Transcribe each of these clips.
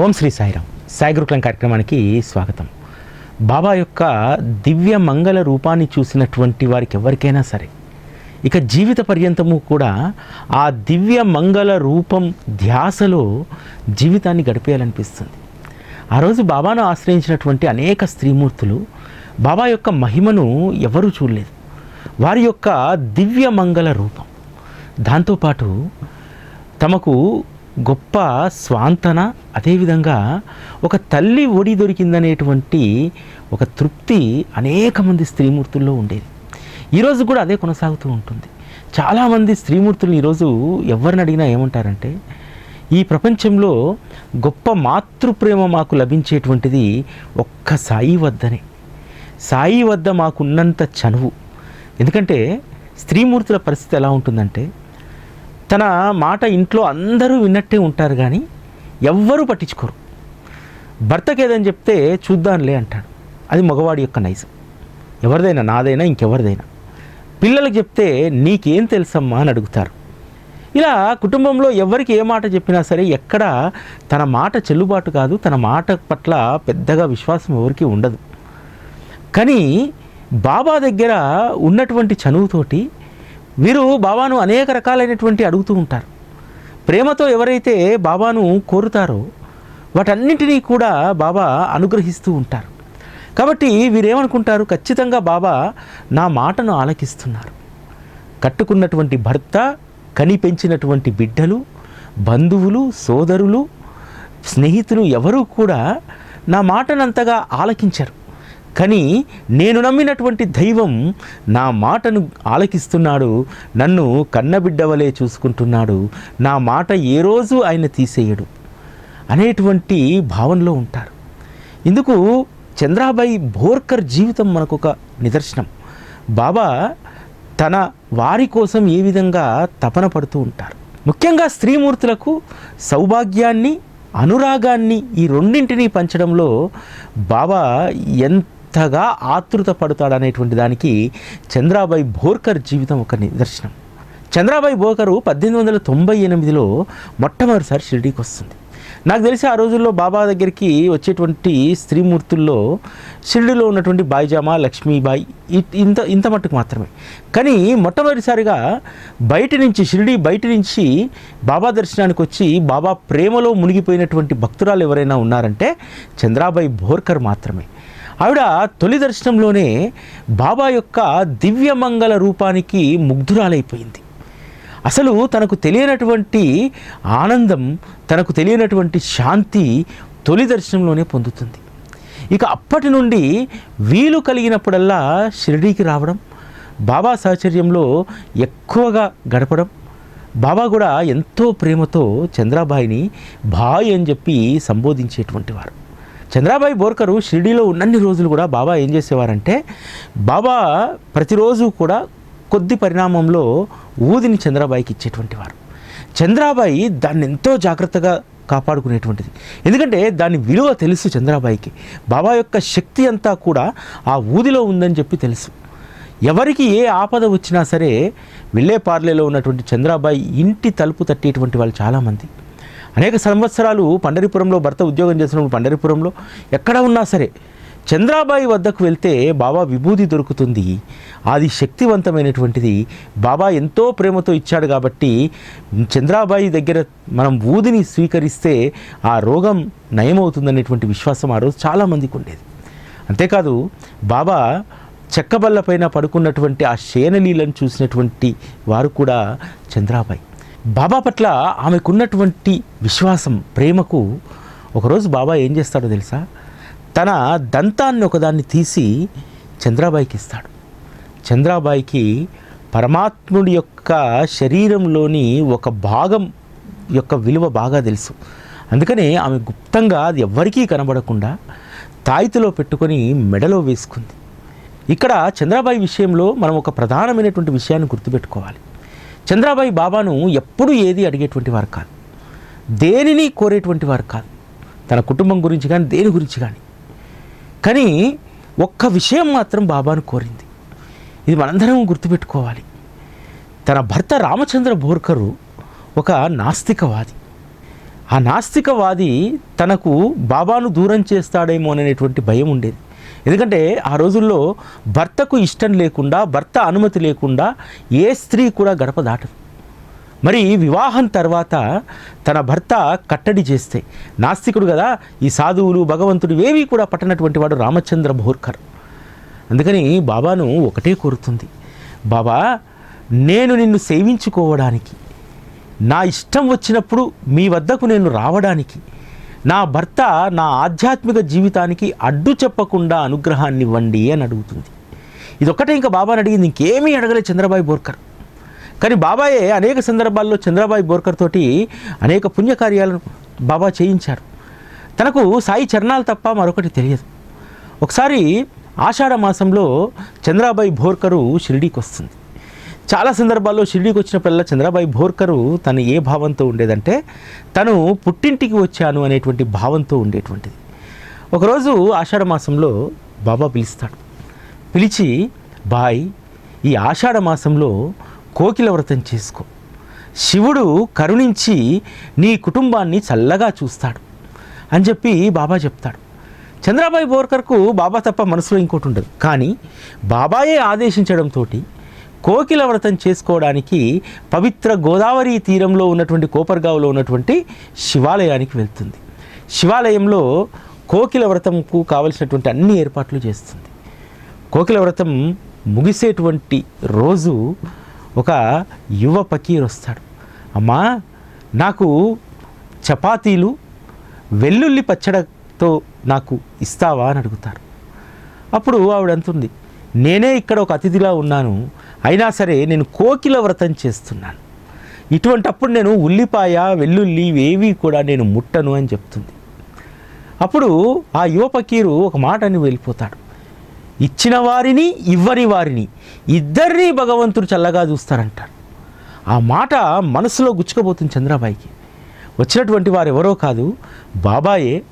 ఓం శ్రీ సాయిరామ్. సాయి గురుకులం కార్యక్రమానికి స్వాగతం. బాబా యొక్క దివ్య మంగళ రూపాన్ని చూసినటువంటి వారికి ఎవరికైనా సరే ఇక జీవిత పర్యంతము కూడా ఆ దివ్య మంగళ రూపం ధ్యాసలో జీవితాన్ని గడిపేయాలనిపిస్తుంది. ఆ రోజు బాబాను ఆశ్రయించినటువంటి అనేక స్త్రీమూర్తులు బాబా యొక్క మహిమను ఎవరూ చూడలేదు. వారి యొక్క దివ్య మంగళ రూపం. దాంతోపాటు తమకు గొప్ప స్వాంతన అదేవిధంగా ఒక తల్లి ఒడి దొరికిందనేటువంటి ఒక తృప్తి అనేక మంది స్త్రీమూర్తుల్లో ఉండేది. ఈరోజు కూడా అదే కొనసాగుతూ ఉంటుంది. చాలామంది స్త్రీమూర్తులు ఈరోజు ఎవరిని అడిగినా ఏమంటారంటే ఈ ప్రపంచంలో గొప్ప మాతృప్రేమ మాకు లభించేటువంటిది ఒక్క సాయి వద్దనే. సాయి వద్ద మాకున్నంత చనువు. ఎందుకంటే స్త్రీమూర్తుల పరిస్థితి ఎలా ఉంటుందంటే తన మాట ఇంట్లో అందరూ విన్నట్టే ఉంటారు కానీ ఎవ్వరూ పట్టించుకోరు. భర్తకి ఏదని చెప్తే చూద్దాంలే అంటాడు. అది మగవాడి యొక్క నైజం. ఎవరిదైనా నాదైనా ఇంకెవరిదైనా. పిల్లలకు చెప్తే నీకేం తెలుసమ్మా అని అడుగుతారు. ఇలా కుటుంబంలో ఎవరికి ఏ మాట చెప్పినా సరే ఎక్కడ తన మాట చెల్లుబాటు కాదు తన మాట పట్ల పెద్దగా విశ్వాసం ఎవరికి ఉండదు. కానీ బాబా దగ్గర ఉన్నటువంటి చనువుతోటి వీరు బాబాను అనేక రకాలైనటువంటి అడుగుతూ ఉంటారు. ప్రేమతో ఎవరైతే బాబాను కోరుతారో వాటన్నింటినీ కూడా బాబా అనుగ్రహిస్తూ ఉంటారు. కాబట్టి వీరేమనుకుంటారు? ఖచ్చితంగా బాబా నా మాటను ఆలకిస్తున్నారు. కట్టుకున్నటువంటి భర్త కని పెంచినటువంటి బిడ్డలు బంధువులు సోదరులు స్నేహితులు ఎవరూ కూడా నా మాటనంతగా ఆలకించరు. కానీ నేను నమ్మినటువంటి దైవం నా మాటను ఆలకిస్తున్నాడు నన్ను కన్నబిడ్డవలే చూసుకుంటున్నాడు నా మాట ఏ రోజు ఆయన తీసేయడు అనేటువంటి భావనలో ఉంటారు. ఇందుకు చంద్రాబాయి భోర్కర్ జీవితం మనకు ఒక నిదర్శనం. బాబా తన వారి కోసం ఏ విధంగా తపన పడుతూ ఉంటారు. ముఖ్యంగా స్త్రీమూర్తులకు సౌభాగ్యాన్ని అనురాగాన్ని ఈ రెండింటినీ పంచడంలో బాబా ఎంత ఎంతగా ఆతృత పడతాడనేటువంటి దానికి చంద్రాబాయి భోర్కర్ జీవితం ఒక నిదర్శనం. చంద్రాబాయి భోకరు పద్దెనిమిది వందల తొంభై ఎనిమిదిలో మొట్టమొదటిసారి షిరిడీకి వస్తుంది. నాకు తెలిసి ఆ రోజుల్లో బాబా దగ్గరికి వచ్చేటువంటి స్త్రీమూర్తుల్లో షిరిడిలో ఉన్నటువంటి బాయిజామా లక్ష్మీబాయి ఇ- ఇంత ఇంత మట్టుకు మాత్రమే. కానీ మొట్టమొదటిసారిగా బయట నుంచి షిరిడి బయట నుంచి బాబా దర్శనానికి వచ్చి బాబా ప్రేమలో మునిగిపోయినటువంటి భక్తురాలు ఎవరైనా ఉన్నారంటే చంద్రాబాయి భోర్కర్ మాత్రమే. ఆవిడ తొలి దర్శనంలోనే బాబా యొక్క దివ్యమంగళ రూపానికి ముగ్ధురాలైపోయింది. అసలు తనకు తెలియనటువంటి ఆనందం తనకు తెలియనటువంటి శాంతి తొలి దర్శనంలోనే పొందుతుంది. ఇక అప్పటి నుండి వీలు కలిగినప్పుడల్లా షిరిడీకి రావడం బాబా సాహచర్యంలో ఎక్కువగా గడపడం బాబా కూడా ఎంతో ప్రేమతో చంద్రాబాయిని భాయ్ అని చెప్పి సంబోధించేటువంటి వారు. చంద్రాబాయి బోర్కరు షిరిడీలో ఉన్నన్ని రోజులు కూడా బాబా ఏం చేసేవారంటే బాబా ప్రతిరోజు కూడా కొద్ది పరిణామంలో ఊదిని చంద్రాబాయికి ఇచ్చేటువంటి వారు. చంద్రాబాయి దాన్ని ఎంతో జాగ్రత్తగా కాపాడుకునేటువంటిది. ఎందుకంటే దాని విలువ తెలుసు చంద్రాబాయికి. బాబా యొక్క శక్తి అంతా కూడా ఆ ఊదిలో ఉందని చెప్పి తెలుసు. ఎవరికి ఏ ఆపద వచ్చినా సరే విల్లేపార్లేలో ఉన్నటువంటి చంద్రాబాయి ఇంటి తలుపు తట్టేటువంటి వాళ్ళు చాలామంది. అనేక సంవత్సరాలు పండరిపురంలో భర్త ఉద్యోగం చేసినప్పుడు పండరిపురంలో ఎక్కడ ఉన్నా సరే చంద్రాబాయి వద్దకు వెళ్తే బాబా విభూది దొరుకుతుంది. అది శక్తివంతమైనటువంటిది. బాబా ఎంతో ప్రేమతో ఇచ్చాడు కాబట్టి చంద్రాబాయి దగ్గర మనం ఊదిని స్వీకరిస్తే ఆ రోగం నయమవుతుందనేటువంటి విశ్వాసం ఆ రోజు చాలామందికి ఉండేది. అంతేకాదు బాబా చెక్కబల్ల పైన పడుకున్నటువంటి ఆ శేనలీలను చూసినటువంటి వారు కూడా చంద్రాబాయి. బాబా పట్ల ఆమెకున్నటువంటి విశ్వాసం ప్రేమకు ఒకరోజు బాబా ఏం చేస్తాడో తెలుసా? తన దంతాన్ని ఒకదాన్ని తీసి చంద్రాబాయికి ఇస్తాడు. చంద్రాబాయికి పరమాత్ముడి యొక్క శరీరంలోని ఒక భాగం యొక్క విలువ బాగా తెలుసు. అందుకనే ఆమె గుప్తంగా అది ఎవ్వరికీ కనబడకుండా తాయితలో పెట్టుకొని మెడలో వేసుకుంది. ఇక్కడ చంద్రాబాయి విషయంలో మనం ఒక ప్రధానమైనటువంటి విషయాన్ని గుర్తుపెట్టుకోవాలి. చంద్రాబాయి బాబాను ఎప్పుడూ ఏది అడిగేటువంటి వారు కాదు. దేనిని కోరేటువంటి వారు కాదు. తన కుటుంబం గురించి కానీ దేని గురించి కానీ కానీ ఒక్క విషయం మాత్రం బాబాను కోరింది. ఇది మనందరం గుర్తుపెట్టుకోవాలి. తన భర్త రామచంద్ర బోర్కరు ఒక నాస్తికవాది. ఆ నాస్తికవాది తనకు బాబాను దూరం చేస్తాడేమో అనేటువంటి భయం ఉండేది. ఎందుకంటే ఆ రోజుల్లో భర్తకు ఇష్టం లేకుండా భర్త అనుమతి లేకుండా ఏ స్త్రీ కూడా గడప దాటదు. మరి వివాహం తర్వాత తన భర్త కట్టడి చేస్తే నాస్తికుడు కదా ఈ సాధువులు భగవంతుడు ఏవి కూడా పట్టనటువంటి వాడు రామచంద్ర భోర్కర్. అందుకని బాబాను ఒకటే కోరుతుంది. బాబా నేను నిన్ను సేవించుకోవడానికి నా ఇష్టం వచ్చినప్పుడు మీ వద్దకు నేను రావడానికి నా భర్త నా ఆధ్యాత్మిక జీవితానికి అడ్డు చెప్పకుండా అనుగ్రహాన్ని ఇవ్వండి అని అడుగుతుంది. ఇదొక్కటే ఇంకా బాబాని అడిగింది ఇంకేమీ అడగలేదు చంద్రబాయి బోర్కర్. కానీ బాబాయే అనేక సందర్భాల్లో చంద్రబాయి బోర్కర్ తోటి అనేక పుణ్యకార్యాలను బాబా చేయించారు. తనకు సాయి చరణాలు తప్ప మరొకటి తెలియదు. ఒకసారి ఆషాఢ మాసంలో చంద్రాబాయి బోర్కరు షిరిడీకి వస్తుంది చాలా సందర్భాల్లో షిరిడీకి వచ్చినప్పుడల్లా చంద్రబాయి భోర్కరు తను ఏ భావంతో ఉండేదంటే తను పుట్టింటికి వచ్చాను అనేటువంటి భావంతో ఉండేటువంటిది. ఒకరోజు ఆషాఢ మాసంలో బాబా పిలుస్తాడు. పిలిచి బాయ్ ఈ ఆషాఢ మాసంలో కోకిల వ్రతం చేసుకో. శివుడు కరుణించి నీ కుటుంబాన్ని చల్లగా చూస్తాడు. అని చెప్పి బాబా చెప్తాడు. చంద్రబాయి బోర్కర్కు బాబా తప్ప మనసులో ఇంకోటి ఉండదు. కానీ బాబాయే ఆదేశించడంతో కోకిల వ్రతం చేసుకోవడానికి పవిత్ర గోదావరి తీరంలో ఉన్నటువంటి కోపర్గావ్లో ఉన్నటువంటి శివాలయానికి వెళ్తుంది. శివాలయంలో కోకిల వ్రతంకు కావలసినటువంటి అన్ని ఏర్పాట్లు చేస్తుంది. కోకిల వ్రతం ముగిసేటువంటి రోజు ఒక యువ పకీర్ వస్తాడు. అమ్మా నాకు చపాతీలు వెల్లుల్లి పచ్చడతో నాకు ఇస్తావా? అని అడుగుతారు అప్పుడు ఆవిడ అంటుంది నేనే ఇక్కడ ఒక అతిథిలా ఉన్నాను. అయినా సరే నేను కోకిల వ్రతం చేస్తున్నాను. ఇటువంటప్పుడు నేను ఉల్లిపాయ వెల్లుల్లి ఇవేవి కూడా నేను ముట్టను అని చెప్తుంది. అప్పుడు ఆ యువ పకీరు ఒక మాట అని వెళ్ళిపోతాడు. ఇచ్చిన వారిని ఇవ్వని వారిని ఇద్దరిని భగవంతుడు చల్లగా చూస్తారంటారు ఆ మాట మనసులో గుచ్చుకుపోతుంది చంద్రబాయికి. వచ్చినటువంటి వారు ఎవరో కాదు బాబాయే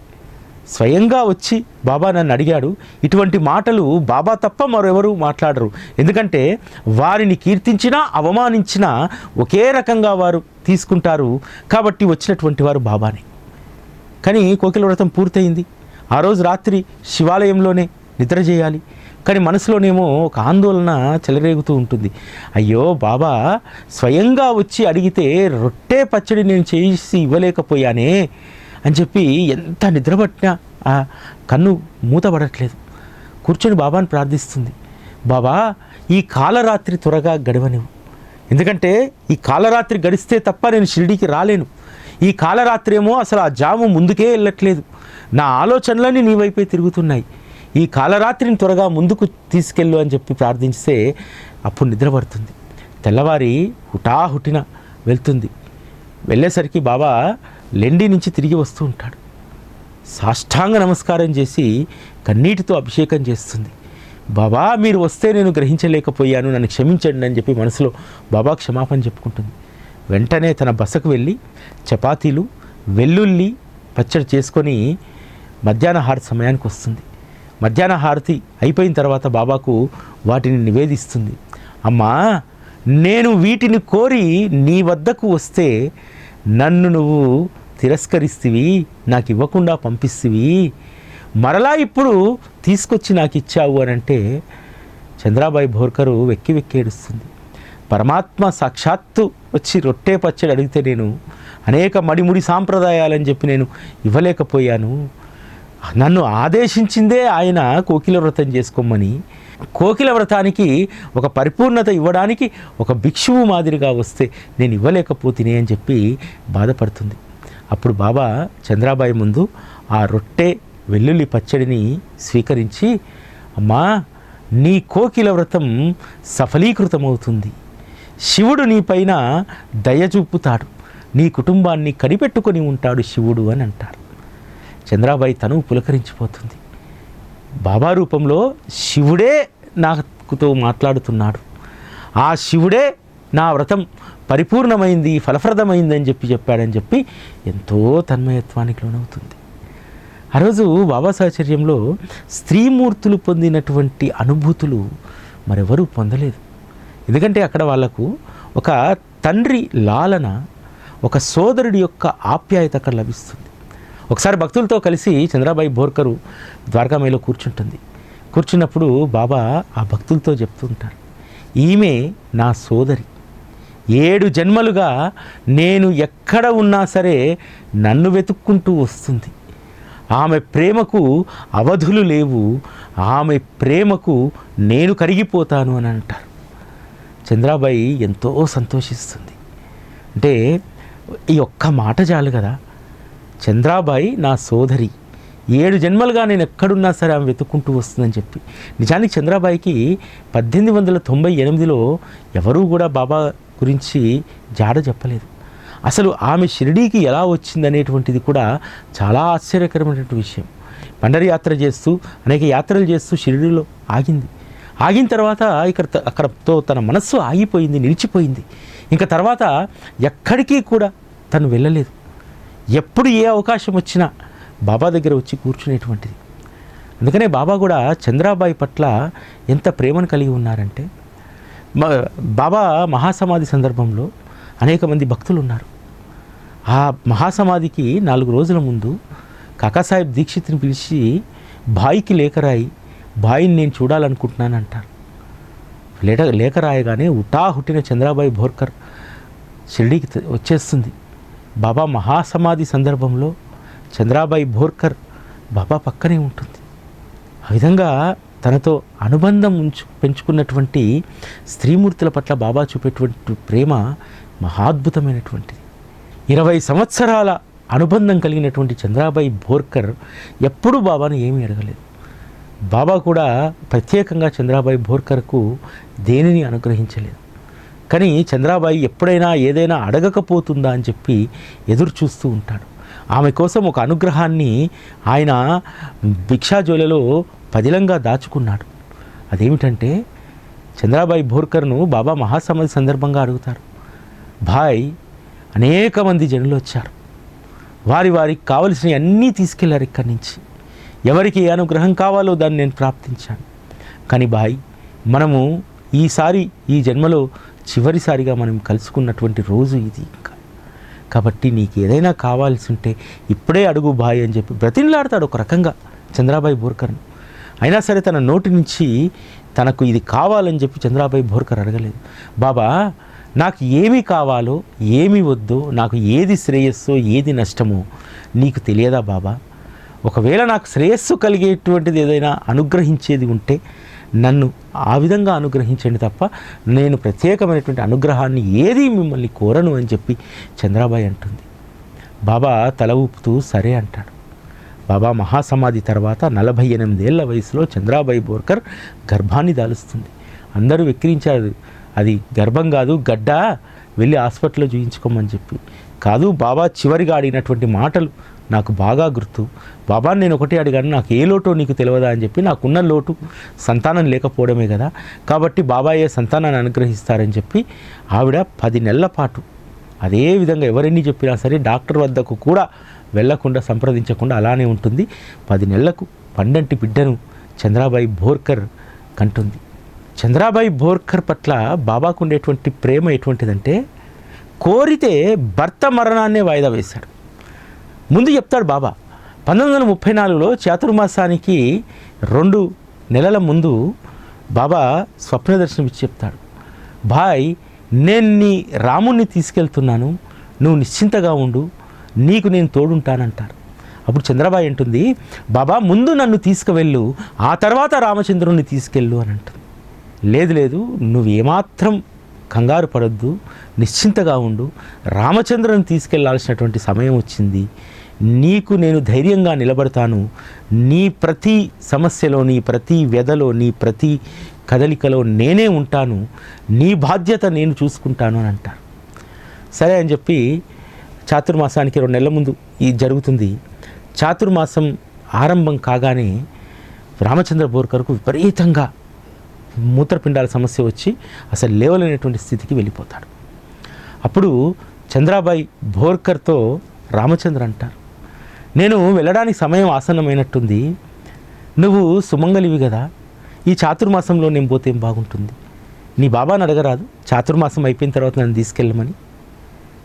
స్వయంగా వచ్చి బాబా నన్ను అడిగాడు ఇటువంటి మాటలు బాబా తప్ప మరెవరు మాట్లాడరు. ఎందుకంటే వారిని కీర్తించినా అవమానించినా ఒకే రకంగా వారు తీసుకుంటారు. కాబట్టి వచ్చినటువంటి వారు బాబానే. కానీ కోకిల వ్రతం పూర్తయింది. ఆ రోజు రాత్రి శివాలయంలోనే నిద్ర చేయాలి. కానీ మనసులోనేమో ఒక ఆందోళన చెలరేగుతూ ఉంటుంది. అయ్యో బాబా స్వయంగా వచ్చి అడిగితే రొట్టె పచ్చడి నేను చేసి ఇవ్వలేకపోయానే. అని చెప్పి ఎంత నిద్రపట్టినా ఆ కన్ను మూతపడట్లేదు కూర్చొని బాబాని ప్రార్థిస్తుంది. బాబా ఈ కాలరాత్రి త్వరగా గడవనివ్వు. ఎందుకంటే ఈ కాలరాత్రి గడిస్తే తప్ప నేను షిరిడీకి రాలేను. ఈ కాలరాత్రి ఏమో అసలు ఆ జాము ముందుకే వెళ్ళట్లేదు. నా ఆలోచనలన్నీ నీ వైపే తిరుగుతున్నాయి. ఈ కాలరాత్రిని త్వరగా ముందుకు తీసుకెళ్ళు అని చెప్పి ప్రార్థిస్తే అప్పుడు నిద్రపడుతుంది. తెల్లవారి హుటాహుటిన వెళ్తుంది. వెళ్ళేసరికి బాబా లెండి నుంచి తిరిగి వస్తూ ఉంటాడు. సాష్టాంగ నమస్కారం చేసి కన్నీటితో అభిషేకం చేస్తుంది. బాబా మీరు వస్తే నేను గ్రహించలేకపోయాను నన్ను క్షమించండి అని చెప్పి మనసులో బాబా క్షమాపణ చెప్పుకుంటుంది. వెంటనే తన బసకు వెళ్ళి చపాతీలు వెల్లుల్లి పచ్చడి చేసుకొని మధ్యాహ్న హారతి సమయానికి వస్తుంది. మధ్యాహ్న హారతి అయిపోయిన తర్వాత బాబాకు వాటిని నివేదిస్తుంది. అమ్మా నేను వీటిని కోరి నీ వద్దకు వస్తే నన్ను నువ్వు తిరస్కరిస్తివి నాకు ఇవ్వకుండా పంపిస్తివి. మరలా ఇప్పుడు తీసుకొచ్చి నాకు ఇచ్చావు అని అంటే చంద్రాబాయి భోర్కరు వెక్కి వెక్కి ఏడుస్తుంది. పరమాత్మ సాక్షాత్తు వచ్చి రొట్టె పచ్చడి అడిగితే నేను అనేక మడిముడి సాంప్రదాయాలని చెప్పి నేను ఇవ్వలేకపోయాను. నన్ను ఆదేశించిందే ఆయన కోకిల వ్రతం చేసుకోమని. కోకిల వ్రతానికి ఒక పరిపూర్ణత ఇవ్వడానికి ఒక భిక్షువు మాదిరిగా వస్తే నేను ఇవ్వలేకపోతేనే అని చెప్పి బాధపడుతుంది. అప్పుడు బాబా చంద్రాబాయి ముందు ఆ రొట్టె వెల్లుల్లి పచ్చడిని స్వీకరించి అమ్మా నీ కోకిల వ్రతం సఫలీకృతమవుతుంది. శివుడు నీపైన దయ చూపుతాడు. నీ కుటుంబాన్ని కనిపెట్టుకొని ఉంటాడు శివుడు అని అంటారు. చంద్రాబాయి తను పులకరించిపోతుంది. బాబా రూపంలో శివుడే నాతో మాట్లాడుతున్నాడు. ఆ శివుడే నా వ్రతం పరిపూర్ణమైంది ఫలప్రదమైంది అని చెప్పి చెప్పాడని చెప్పి ఎంతో తన్మయత్వానికి లోనవుతుంది. ఆ రోజు బాబా సాహచర్యంలో స్త్రీమూర్తులు పొందినటువంటి అనుభూతులు మరెవరూ పొందలేదు. ఎందుకంటే అక్కడ వాళ్ళకు ఒక తండ్రి లాలన ఒక సోదరుడి యొక్క ఆప్యాయత అక్కడ లభిస్తుంది. ఒకసారి భక్తులతో కలిసి చంద్రాబాయి బోర్కరు ద్వారకామయ్యలో కూర్చుంటుంది. కూర్చున్నప్పుడు బాబా ఆ భక్తులతో చెప్తుంటారు ఈమె నా సోదరి. ఏడు జన్మలుగా నేను ఎక్కడ ఉన్నా సరే నన్ను వెతుక్కుంటూ వస్తుంది. ఆమె ప్రేమకు అవధులు లేవు. ఆమె ప్రేమకు నేను కరిగిపోతాను అని అంటారు. చంద్రాబాయి ఎంతో సంతోషిస్తుంది. అంటే ఈ ఒక్క మాట చాలు కదా. చంద్రాబాయి నా సోదరి. ఏడు జన్మలుగా నేను ఎక్కడున్నా సరే ఆమె వెతుక్కుంటూ వస్తుందని చెప్పి. నిజానికి చంద్రాబాయికి పద్దెనిమిది వందల తొంభై ఎనిమిదిలో ఎవరూ కూడా బాబా గురించి జాడ చెప్పలేదు. అసలు ఆమె షిరిడీకి ఎలా వచ్చిందనేటువంటిది కూడా చాలా ఆశ్చర్యకరమైనటువంటి విషయం. పండరి యాత్ర చేస్తూ అనేక యాత్రలు చేస్తూ షిరిడీలో ఆగింది. ఆగిన తర్వాత ఇక్కడ త- అక్కడతో తన మనస్సు ఆగిపోయింది నిలిచిపోయింది. ఇంకా తర్వాత ఎక్కడికి కూడా తను వెళ్ళలేదు. ఎప్పుడు ఏ అవకాశం వచ్చినా బాబా దగ్గర వచ్చి కూర్చునేటువంటిది. అందుకనే బాబా కూడా చంద్రాబాయి పట్ల ఎంత ప్రేమను కలిగి ఉన్నారంటే బాబా మహాసమాధి సందర్భంలో అనేక మంది భక్తులు ఉన్నారు ఆ మహాసమాధికి నాలుగు రోజుల ముందు కాకాసాహెబ్ దీక్షిత్ని పిలిచి బాయికి లేఖ రాయి బాయిని నేను చూడాలనుకుంటున్నాను అంటారు లేట లేఖ రాయగానే ఉటాహుట్టిన చంద్రాబాయి భోర్కర్ షిరిడీకి వచ్చేస్తుంది. బాబా మహాసమాధి సందర్భంలో చంద్రాబాయి భోర్కర్ బాబా పక్కనే ఉంటుంది. ఆ విధంగా తనతో అనుబంధం ఉంచు పెంచుకున్నటువంటి స్త్రీమూర్తుల పట్ల బాబా చూపేటువంటి ప్రేమ మహాద్భుతమైనటువంటిది. ఇరవై సంవత్సరాల అనుబంధం కలిగినటువంటి చంద్రాబాయి భోర్కర్ ఎప్పుడూ బాబాను ఏమీ అడగలేదు. బాబా కూడా ప్రత్యేకంగా చంద్రాబాయి భోర్కర్కు దేనిని అనుగ్రహించలేదు. కానీ చంద్రాబాయి ఎప్పుడైనా ఏదైనా అడగకపోతుందా అని చెప్పి ఎదురు చూస్తూ ఉంటాడు. ఆమె కోసం ఒక అనుగ్రహాన్ని ఆయన భిక్షాజోలలో పదిలంగా దాచుకున్నాడు. అదేమిటంటే చంద్రాబాయి భోర్కర్ను బాబా మహాసమాధి సందర్భంగా అడుగుతారు. భాయ్ అనేక మంది జనులు వచ్చారు. వారి వారికి కావలసినవి అన్నీ తీసుకెళ్ళారు ఇక్కడి నుంచి. ఎవరికి ఏ అనుగ్రహం కావాలో దాన్ని నేను ప్రాప్తించాను. కానీ బాయ్ మనము ఈసారి ఈ జన్మలో చివరిసారిగా మనం కలుసుకున్నటువంటి రోజు ఇది ఇంకా. కాబట్టి నీకు ఏదైనా కావాల్సి ఉంటే ఇప్పుడే అడుగు బాయ్ అని చెప్పి బ్రతిన్లాడతాడు ఒక రకంగా చంద్రాబాయి బోర్కర్ను అయినా సరే తన నోటి నుంచి తనకు ఇది కావాలని చెప్పి చంద్రాబాయి బోర్కర్ అడగలేదు. బాబా నాకు ఏమి కావాలో ఏమి వద్దో నాకు ఏది శ్రేయస్సో ఏది నష్టమో నీకు తెలియదా బాబా? ఒకవేళ నాకు శ్రేయస్సు కలిగేటువంటిది ఏదైనా అనుగ్రహించేది ఉంటే నన్ను ఆ విధంగా అనుగ్రహించండి తప్ప నేను ప్రత్యేకమైనటువంటి అనుగ్రహాన్ని ఏది మిమ్మల్ని కోరను అని చెప్పి చంద్రాబాయి అంటుంది. బాబా తల ఊపుతూ సరే అంటాడు. బాబా మహాసమాధి తర్వాత నలభై ఎనిమిదేళ్ళ వయసులో చంద్రాబాయి బోర్కర్ గర్భాన్ని దాలుస్తుంది. అందరూ వెక్కిరించారు. అది గర్భం కాదు గడ్డ? వెళ్ళి హాస్పిటల్లో చూయించుకోమని చెప్పి. కాదు బాబా చివరిగా అడిగినటువంటి మాటలు నాకు బాగా గుర్తు. బాబా నేను ఒకటే అడిగాను నాకు ఏ లోటో నీకు తెలియదా అని చెప్పి. నాకున్న లోటు సంతానం లేకపోవడమే కదా. కాబట్టి బాబాయే సంతానాన్ని అనుగ్రహిస్తారని చెప్పి ఆవిడ పది నెలల పాటు అదే విధంగా ఎవరెన్ని చెప్పినా సరే డాక్టర్ వద్దకు కూడా వెళ్ళకుండా సంప్రదించకుండా అలానే ఉంటుంది. పది నెలలకు పండంటి బిడ్డను చంద్రాబాయి భోర్కర్ కంటుంది. చంద్రాబాయి భోర్కర్ పట్ల బాబాకు ఉండేటువంటి ప్రేమ ఎటువంటిదంటే కోరితే భర్త మరణాన్నే వాయిదా వేశాడు. ముందు చెప్తాడు బాబా పంతొమ్మిది వందల ముప్పై నాలుగులో చాతుర్మాసానికి రెండు నెలల ముందు బాబా స్వప్న దర్శనం ఇచ్చి చెప్తాడు. బాయ్ నేను నీ రాముణ్ణి తీసుకెళ్తున్నాను. నువ్వు నిశ్చింతగా ఉండు. నీకు నేను తోడుంటానంటారు. అప్పుడు చంద్రబాయి అంటుంది బాబా ముందు నన్ను తీసుకువెళ్ళు ఆ తర్వాత రామచంద్రుణ్ణి తీసుకెళ్ళు అని అంటుంది. లేదు లేదు నువ్వు ఏమాత్రం కంగారు పడొద్దు నిశ్చింతగా ఉండు. రామచంద్రుని తీసుకెళ్ళాల్సినటువంటి సమయం వచ్చింది. నీకు నేను ధైర్యంగా నిలబడతాను. నీ ప్రతి సమస్యలో నీ ప్రతి వ్యధలో నీ ప్రతి కదలికలో నేనే ఉంటాను. నీ బాధ్యత నేను చూసుకుంటాను అని అంటారు. సరే అని చెప్పి చాతుర్మాసానికి రెండు నెలల ముందు ఇది జరుగుతుంది. చాతుర్మాసం ఆరంభం కాగానే రామచంద్ర బోర్కర్కు విపరీతంగా మూత్రపిండాల సమస్య వచ్చి అసలు లేవలేనటువంటి స్థితికి వెళ్ళిపోతాడు. అప్పుడు చంద్రాబాయి భోర్కర్తో రామచంద్ర అంటారు నేను వెళ్ళడానికి సమయం ఆసన్నమైనట్టుంది. నువ్వు సుమంగలివి కదా. ఈ చాతుర్మాసంలో నేను పోతే ఏం బాగుంటుంది? నీ బాబాను అడగరాదు. చాతుర్మాసం అయిపోయిన తర్వాత నన్ను తీసుకెళ్ళమని.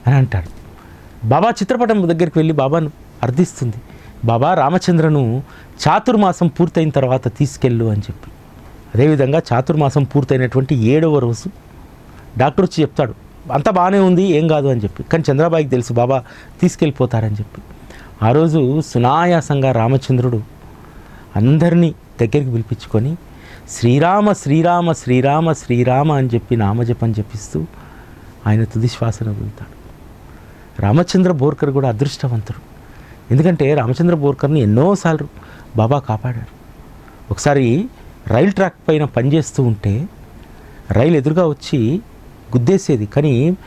అని అంటాడు. బాబా చిత్రపటం దగ్గరికి వెళ్ళి బాబాను అర్థిస్తుంది. బాబా రామచంద్రను చాతుర్మాసం పూర్తయిన తర్వాత తీసుకెళ్ళు అని చెప్పి. అదేవిధంగా చాతుర్మాసం పూర్తయినటువంటి ఏడవ రోజు డాక్టర్ వచ్చి చెప్తాడు అంతా బాగానే ఉంది ఏం కాదు అని చెప్పి. కానీ చంద్రబాబుకి తెలుసు బాబా తీసుకెళ్ళిపోతారని చెప్పి. ఆ రోజు సునాయాసంగా రామచంద్రుడు అందరినీ దగ్గరికి పిలిపించుకొని శ్రీరామ శ్రీరామ శ్రీరామ శ్రీరామ అని చెప్పి నామజపం జపిస్తూ ఆయన తుది శ్వాసను వదులుతాడు. రామచంద్ర బోర్కర్ కూడా అదృష్టవంతుడు. ఎందుకంటే రామచంద్ర బోర్కర్ని ఎన్నోసార్లు బాబా కాపాడారు. ఒకసారి రైల్ ట్రాక్ పైన పనిచేస్తూ ఉంటే రైలు ఎదురుగా వచ్చి గుద్దేసేది కానీ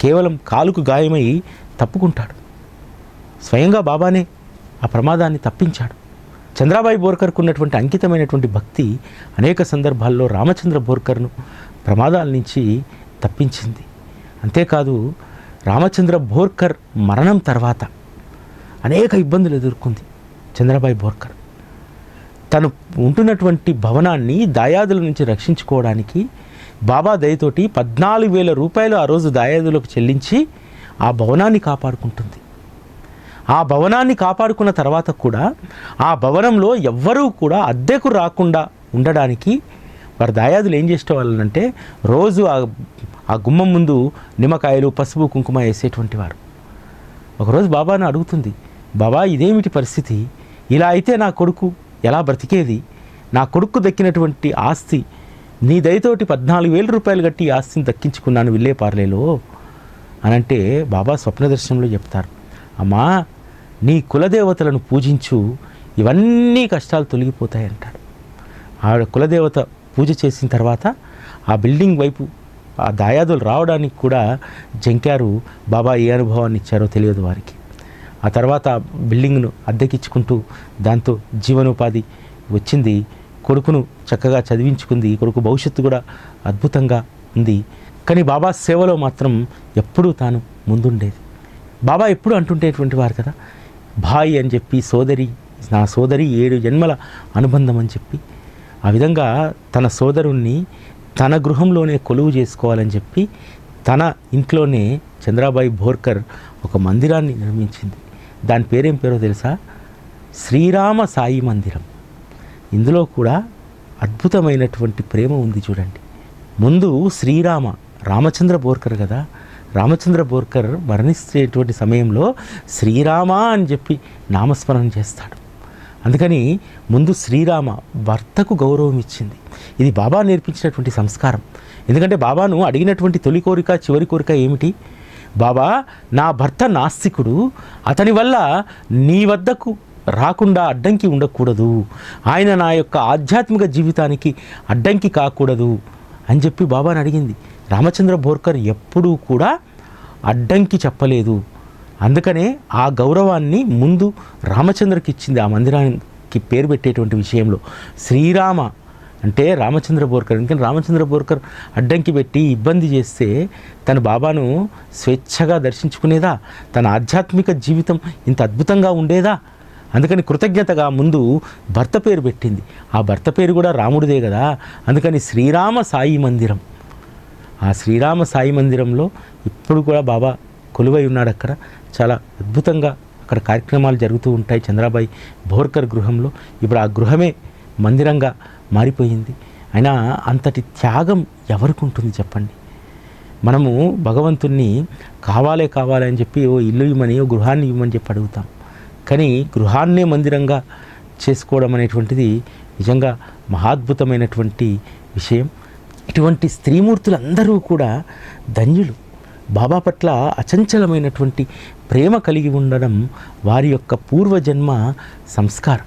కేవలం కాలుకు గాయమై తప్పుకుంటాడు. స్వయంగా బాబానే ఆ ప్రమాదాన్ని తప్పించాడు. చంద్రాబాయి బోర్కర్కు ఉన్నటువంటి అంకితమైనటువంటి భక్తి అనేక సందర్భాల్లో రామచంద్ర బోర్కర్ను ప్రమాదాల నుంచి తప్పించింది. అంతేకాదు రామచంద్ర బోర్కర్ మరణం తర్వాత అనేక ఇబ్బందులు ఎదుర్కొంది చంద్రబాయి బోర్కర్. తను ఉంటున్నటువంటి భవనాన్ని దాయాదుల నుంచి రక్షించుకోవడానికి బాబా దయతోటి పద్నాలుగు వేల రూపాయలు ఆ రోజు దాయాదులకు చెల్లించి ఆ భవనాన్ని కాపాడుకుంటుంది. ఆ భవనాన్ని కాపాడుకున్న తర్వాత కూడా ఆ భవనంలో ఎవ్వరూ కూడా అద్దెకు రాకుండా ఉండడానికి వారి దాయాదులు ఏం చేసేవాళ్ళంటే రోజు ఆ ఆ గుమ్మం ముందు నిమ్మకాయలు పసుపు కుంకుమ వేసేటువంటి వారు. ఒకరోజు బాబాను అడుగుతుంది బాబా ఇదేమిటి పరిస్థితి? ఇలా అయితే నా కొడుకు ఎలా బ్రతికేది? నా కొడుకు దక్కినటువంటి ఆస్తి నీ దయతోటి పద్నాలుగు వేల రూపాయలు కట్టి ఈ ఆస్తిని దక్కించుకున్నాను విల్లేపార్లేలో అంటే బాబా స్వప్న దర్శనంలో చెప్తారు అమ్మా నీ కులదేవతలను పూజించు ఇవన్నీ కష్టాలు తొలగిపోతాయి అంటాడు ఆ కులదేవత పూజ చేసిన తర్వాత ఆ బిల్డింగ్ వైపు ఆ దాయాదులు రావడానికి కూడా జంకారు బాబా ఏ అనుభవాన్ని ఇచ్చారో తెలియదు వారికి. ఆ తర్వాత బిల్డింగ్ను అద్దెకిచ్చుకుంటూ దాంతో జీవనోపాధి వచ్చింది. కొడుకును చక్కగా చదివించుకుంది. కొడుకు భవిష్యత్తు కూడా అద్భుతంగా ఉంది. కానీ బాబా సేవలో మాత్రం ఎప్పుడూ తాను ముందుండేది. బాబా ఎప్పుడు అంటుండేటువంటి వారు కదా? భాయ్ అని చెప్పి సోదరి నా సోదరి ఏడు జన్మల అనుబంధం అని చెప్పి. ఆ విధంగా తన సోదరుణ్ణి తన గృహంలోనే కొలువు చేసుకోవాలని చెప్పి తన ఇంట్లోనే చంద్రాబాయి భోర్కర్ ఒక మందిరాన్ని నిర్మించింది. దాని పేరేం పేరో తెలుసా? శ్రీరామ సాయి మందిరం. ఇందులో కూడా అద్భుతమైనటువంటి ప్రేమ ఉంది చూడండి. ముందు శ్రీరామ రామచంద్ర బోర్కర్ కదా. రామచంద్ర బోర్కర్ మరణించేటువంటి సమయంలో శ్రీరామ అని చెప్పి నామస్మరణ చేస్తాడు. అందుకని ముందు శ్రీరామ భర్తకు గౌరవం ఇచ్చింది. ఇది బాబా నేర్పించినటువంటి సంస్కారం. ఎందుకంటే బాబాను అడిగినటువంటి తొలి కోరిక చివరి కోరిక ఏమిటి? బాబా నా భర్త నాస్తికుడు అతని వల్ల నీ వద్దకు రాకుండా అడ్డంకి ఉండకూడదు. ఆయన నా యొక్క ఆధ్యాత్మిక జీవితానికి అడ్డంకి కాకూడదు అని చెప్పి బాబాని అడిగింది. రామచంద్ర బోర్కర్ ఎప్పుడూ కూడా అడ్డంకి చెప్పలేదు. అందుకనే ఆ గౌరవాన్ని ముందు రామచంద్రకి ఇచ్చింది ఆ మందిరానికి పేరు పెట్టేటువంటి విషయంలో. శ్రీరామ అంటే రామచంద్ర బోర్కర్. ఎందుకంటే రామచంద్ర బోర్కర్ అడ్డంకి పెట్టి ఇబ్బంది చేస్తే తన బాబాను స్వేచ్ఛగా దర్శించుకునేదా? తన ఆధ్యాత్మిక జీవితం ఇంత అద్భుతంగా ఉండేదా? అందుకని కృతజ్ఞతగా ముందు భర్త పేరు పెట్టింది. ఆ భర్త పేరు కూడా రాముడిదే కదా. అందుకని శ్రీరామ సాయి మందిరం. ఆ శ్రీరామ సాయి మందిరంలో ఇప్పుడు కూడా బాబా కొలువై ఉన్నాడు అక్కడ చాలా అద్భుతంగా అక్కడ కార్యక్రమాలు జరుగుతూ ఉంటాయి. చంద్రాబాయి బోర్కర్ గృహంలో. ఇప్పుడు ఆ గృహమే మందిరంగా మారిపోయింది. అయినా అంతటి త్యాగం ఎవరికి ఉంటుంది చెప్పండి? మనము భగవంతుణ్ణి కావాలే కావాలి అని చెప్పి ఓ ఇల్లు ఇవ్వమని ఓ గృహాన్ని ఇవ్వమని చెప్పి అడుగుతాం. కానీ గృహాన్నే మందిరంగా చేసుకోవడం అనేటువంటిది నిజంగా మహాద్భుతమైనటువంటి విషయం. ఇటువంటి స్త్రీమూర్తులందరూ కూడా ధన్యులు. బాబా పట్ల అచంచలమైనటువంటి ప్రేమ కలిగి ఉండడం వారి యొక్క పూర్వజన్మ సంస్కారం.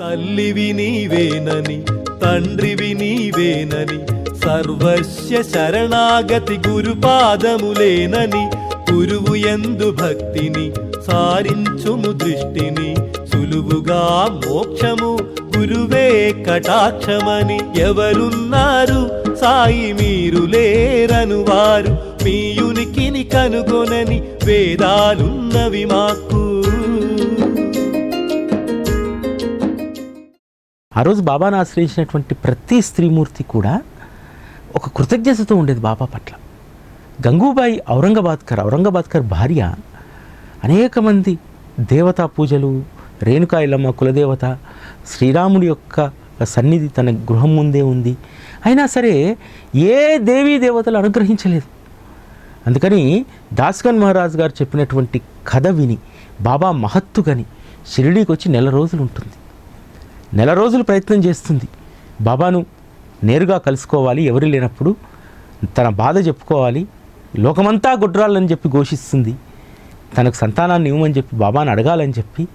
తల్లివి నీవేనని తండ్రివి నీవేనని సర్వస్య శరణాగతి గురుపాదములేనని గురువు ఎందు భక్తిని సారించుము దృష్టిని సులువుగా మోక్షము గురువే కటాక్షమని ఎవరున్నారు? సాయి మీరు లేరను వారు మీయు ఉనికిని కనుగొనని వేదాలున్నవి మాకు. ఆ రోజు బాబాను ఆశ్రయించినటువంటి ప్రతి స్త్రీమూర్తి కూడా ఒక కృతజ్ఞతతో ఉండేది బాబా పట్ల. గంగూబాయి ఔరంగాబాద్కర్ ఔరంగాబాద్కర్ భార్య అనేక మంది దేవతా పూజలు రేణుకాయలమ్మ కులదేవత శ్రీరాముడి యొక్క సన్నిధి తన గృహం ముందే ఉంది. అయినా సరే ఏ దేవీ దేవతలు అనుగ్రహించలేదు. అందుకని దాస్కన్ మహారాజ్ గారు చెప్పినటువంటి కథ విని బాబా మహత్తు గని షిరిడీకి వచ్చి నెల రోజులు ఉంటుంది. నెల రోజులు ప్రయత్నం చేస్తుంది. బాబాను నేరుగా కలుసుకోవాలి ఎవరు లేనప్పుడు తన బాధ చెప్పుకోవాలి లోకమంతా గుడ్రాలని చెప్పి ఘోషిస్తుంది తనకు సంతానాన్ని ఇవ్వమని చెప్పి బాబాను అడగాలని చెప్పి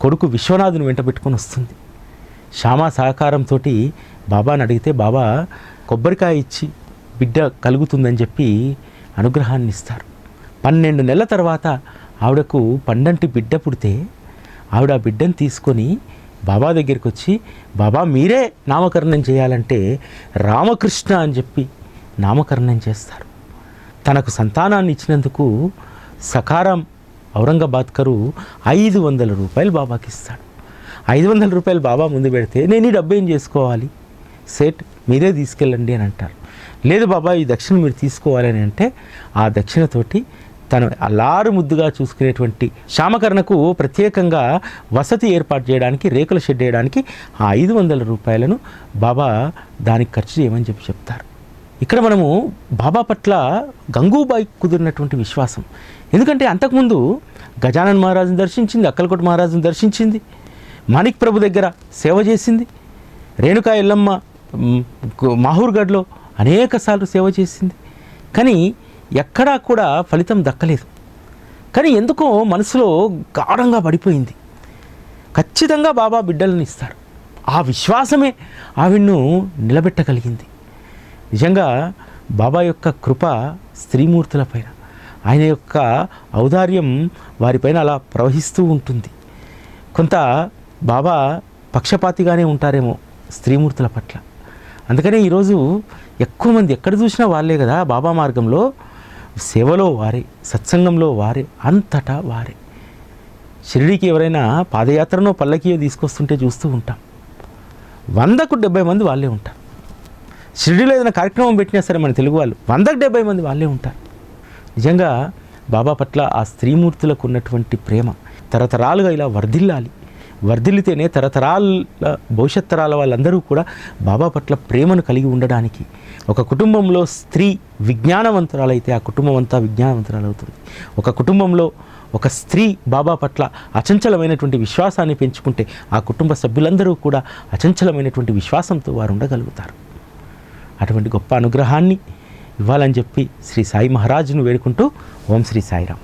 కొడుకు విశ్వనాథుని వెంట పెట్టుకొని వస్తుంది. శ్యామ సహకారంతో బాబాను అడిగితే బాబా కొబ్బరికాయ ఇచ్చి బిడ్డ కలుగుతుందని చెప్పి అనుగ్రహాన్ని ఇస్తారు. పన్నెండు నెలల తర్వాత ఆవిడకు పండంటి బిడ్డ పుడితే ఆవిడ ఆ బిడ్డను తీసుకొని బాబా దగ్గరికి వచ్చి బాబా మీరే నామకరణం చేయాలంటే రామకృష్ణ అని చెప్పి నామకరణం చేస్తారు. తనకు సంతానాన్ని ఇచ్చినందుకు సకారం ఔరంగాబాద్కరు ఐదు వందల రూపాయలు బాబాకి ఇస్తాడు. ఐదు వందల రూపాయలు బాబా ముందు పెడితే నేను ఈ డబ్బు ఏం చేసుకోవాలి? సేట్ మీరే తీసుకెళ్ళండి అని అంటారు. లేదు బాబా ఈ దక్షిణ మీరు తీసుకోవాలని అంటే ఆ దక్షిణతోటి తను అల్లారు ముద్దుగా చూసుకునేటువంటి శ్యామకరణకు ప్రత్యేకంగా వసతి ఏర్పాటు చేయడానికి రేకుల షెడ్ వేయడానికి ఆ ఐదు వందల రూపాయలను బాబా దానికి ఖర్చు చేయమని చెప్పి చెప్తారు. ఇక్కడ మనము బాబా పట్ల గంగూబాయి కుదిరినటువంటి విశ్వాసం. ఎందుకంటే అంతకుముందు గజానన్ మహారాజుని దర్శించింది అక్కలకోట మహారాజును దర్శించింది మాణిక్ ప్రభు దగ్గర సేవ చేసింది రేణుకా ఎల్లమ్మ మాహూర్గఢ్లో అనేకసార్లు సేవ చేసింది. కానీ ఎక్కడా కూడా ఫలితం దక్కలేదు. కానీ ఎందుకో మనసులో గాఢంగా పడిపోయింది. ఖచ్చితంగా బాబా బిడ్డలను ఇస్తారు. ఆ విశ్వాసమే ఆవిడ్ను నిలబెట్టగలిగింది. నిజంగా బాబా యొక్క కృప స్త్రీమూర్తులపైన ఆయన యొక్క ఔదార్యం వారిపైన అలా ప్రవహిస్తూ ఉంటుంది. కొంత బాబా పక్షపాతిగానే ఉంటారేమో స్త్రీమూర్తుల పట్ల. అందుకనే ఈరోజు ఎక్కువ మంది ఎక్కడ చూసినా వాళ్ళే కదా బాబా మార్గంలో. సేవలో వారే సత్సంగంలో వారే అంతటా వారే. షిరిడీకి ఎవరైనా పాదయాత్రనో పల్లకియో తీసుకొస్తుంటే చూస్తూ ఉంటాం. వందకు డెబ్బై మంది వాళ్ళే ఉంటారు. షిరిడీలో ఏదైనా కార్యక్రమం పెట్టినా సరే మన తెలుగు వాళ్ళు వందకు డెబ్బై మంది వాళ్ళే ఉంటారు. నిజంగా బాబా పట్ల ఆ స్త్రీమూర్తులకు ఉన్నటువంటి ప్రేమ తరతరాలుగా ఇలా వర్ధిల్లాలి. వర్ధిల్లితేనే తరతరాల భవిష్యత్ తరాల వాళ్ళందరూ కూడా బాబా పట్ల ప్రేమను కలిగి ఉండడానికి. ఒక కుటుంబంలో స్త్రీ విజ్ఞానవంతురాలైతే ఆ కుటుంబం అంతా విజ్ఞానవంతురాలు అవుతుంది ఒక కుటుంబంలో ఒక స్త్రీ బాబా పట్ల అచంచలమైనటువంటి విశ్వాసాన్ని పెంచుకుంటే ఆ కుటుంబ సభ్యులందరూ కూడా అచంచలమైనటువంటి విశ్వాసంతో వారు ఉండగలుగుతారు. అటువంటి గొప్ప అనుగ్రహాన్ని ఇవ్వాలని చెప్పి శ్రీ సాయి మహారాజును వేడుకుంటూ ఓం శ్రీ సాయిరామ్.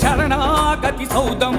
శరణాగతి సౌదం